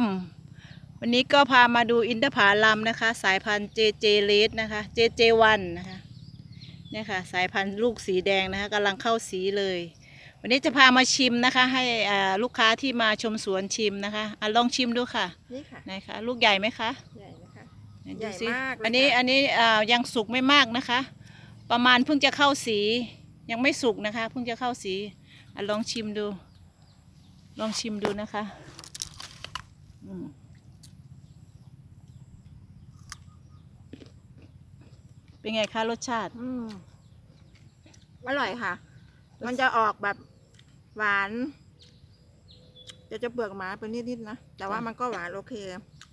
ม วันนี้ก็พามาดูอินทผลัมนะคะ สายพันธุ์ JJ Red นะคะ JJ1 นะคะเนี่ยค่ะสายพันธุ์ลูกสีแดงนะคะกำลังเข้าสีเลย วันนี้จะพามาชิมนะคะ ให้อ่าลูกค้าที่มาชมสวนชิมนะคะอะลองชิมดูค่ะนี่ค่ะไหนคะลูกใหญ่ไหมคะใหญ่นะคะไหนใหญ่ดูสิมากเลยอันนี้ค่ะอันนี้อ่ายังสุกไม่มากนะคะ ประมาณเพิ่งจะเข้าสียังไม่สุกนะคะ เพิ่งจะเข้าสีอะลองชิมดู ลองชิมดูนะคะอืม เป็นไงคะรสชาติ อืมอร่อยค่ะ มันจะออกแบบหวานจะจะเปลือกหมาเป็นนิดๆนะ แต่ว่าจ้ะมันก็หวานโอเค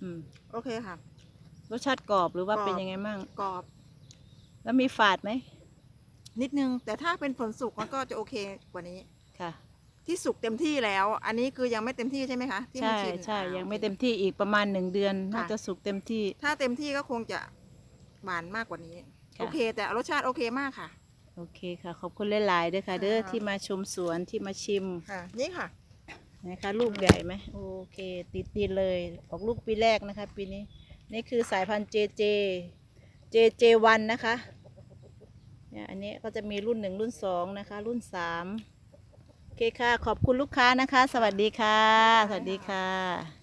อืม โอเคค่ะ รสชาติกรอบหรือว่ากรอบ เป็นยังไงมั่งกรอบ แล้วมีฝาดไหมนิดนึง แต่ถ้าเป็นผลสุกมันก็จะโอเคกว่านี้ ค่ะ ที่สุกเต็มที่แล้ว อันนี้คือยังไม่เต็มที่ใช่ไหมคะที่ใช่ห้ชิมใช่อ่ายังโอไม่คเต็มที่อีกประมาณหนึ่งเดือนค่ะน่าจะสุกเต็มที่ ถ้าเต็มที่ก็คงจะหวานมากกว่านี้ ค่ะ โอเค แต่รสชาติโอเคมากค่ะ โอเคค่ะ ขอบคุณหลายๆด้วยค่ะ เด้อค่ะ ที่มาชมสวนที่มาชิมค่ะ นี่ค่ะ นะคะลูกใหญ่ไหมโอเค ติดดีเลย ออกลูกปีแรกนะคะ ปีนี้ นี่คือสายพันธุ์ JJ JJ1 นะคะเนี่ยอันนี้ก็จะมีรุ่นหนึ่งรุ่นสองนะคะ รุ่นสาม โอเคค่ะ ขอบคุณลูกค้านะคะ สวัสดีค่ะ สวัสดีค่ะ